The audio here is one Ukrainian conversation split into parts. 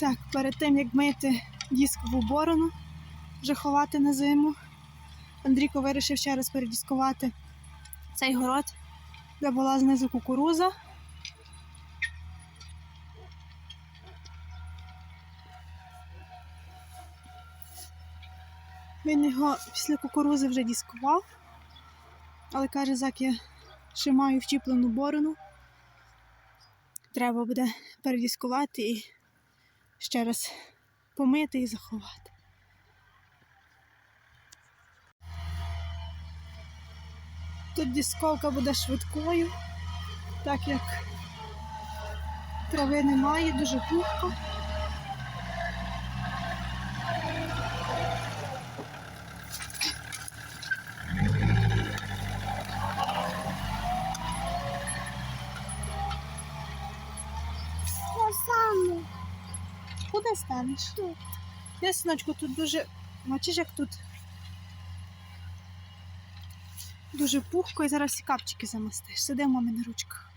Так, перед тим як мити діскову борону, вже ховати на зиму, Андрійко вирішив ще раз передіскувати цей город, де була знизу кукуруза. Він його після кукурузи вже діскував, але каже, зак я ще маю вчіплену борону. Треба буде передіскувати і ще раз помити і заховати. Тут дісковка буде швидкою, так як трави немає, дуже пухко. Куди станеш? Тут. Я, синочку, тут дуже. Бачиш, як тут дуже пухко і зараз всі капчики замастиш. Сиди в мамі на ручках.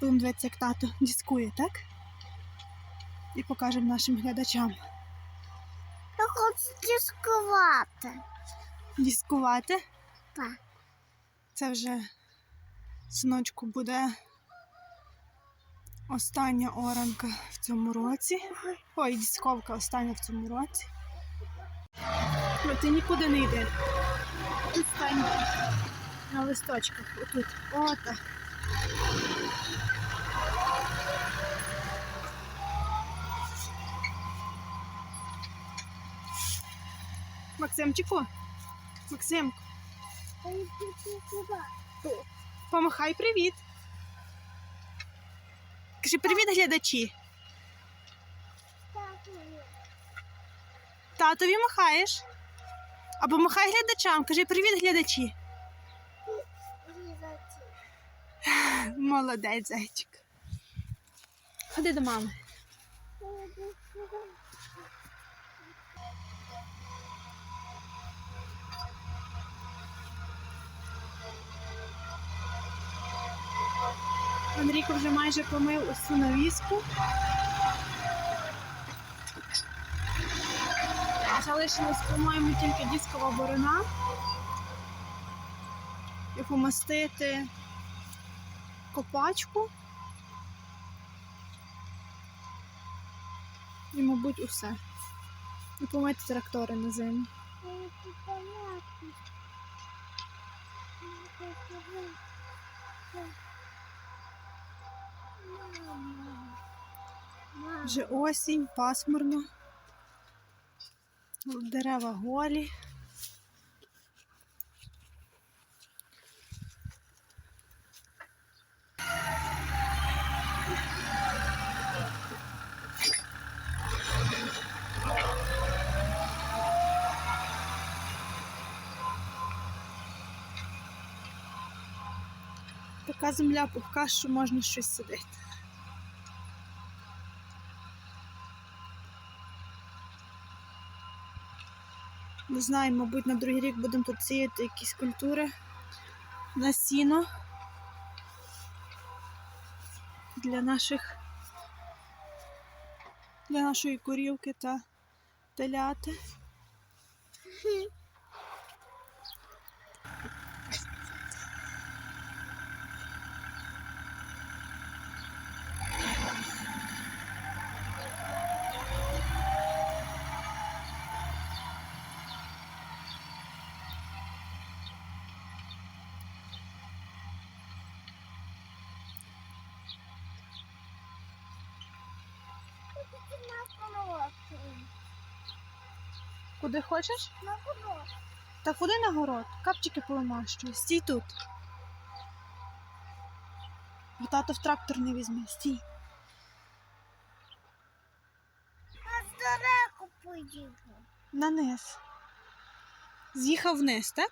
Будемо дивитися, як тато дискує, так? І покажемо нашим глядачам. Я хочу дискувати. Дискувати. Так. Це вже синочку буде остання оранка в цьому році. Ой, дісковка остання в цьому році. Ну, ти нікуди не йди. Тут стань на листочках. Отут. Отак. Максимчику. Максимку, помахай привіт. Кажи привіт, глядачі. Мені. Татові махаєш. Або махай глядачам. Кажи привіт, глядачі. Молодець, зайчик. Ходи до мами. Андрійко вже майже помив усю навіску. Залишилось, по-моєму, тільки дискова борона. І помастити копачку. І, мабуть, усе. І помити трактори на зиму. Вже осінь, пасмурно. Дерева голі. Така земля пухка, що можна щось садити. Не знаю, мабуть, на другий рік будемо тут сіяти якісь культури на сіно для наших для нашої корівки та теляти. На колодку. Куди хочеш? На колодку. Та куди на город? Капчики поламащуй. Стій тут. Бо тато в трактор не візьме. Стій. А далеко поїду. На низ. З'їхав вниз, так?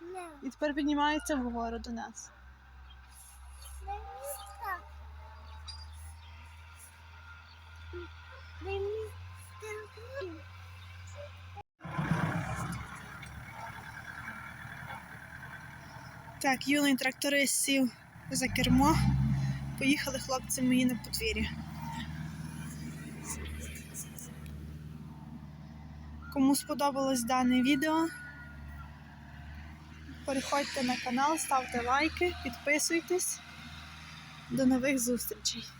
Не. І тепер піднімається вгору до нас. Так, юний тракторист сів за кермо. Поїхали хлопці мої на подвір'я. Кому сподобалось дане відео, переходьте на канал, ставте лайки, підписуйтесь. До нових зустрічей!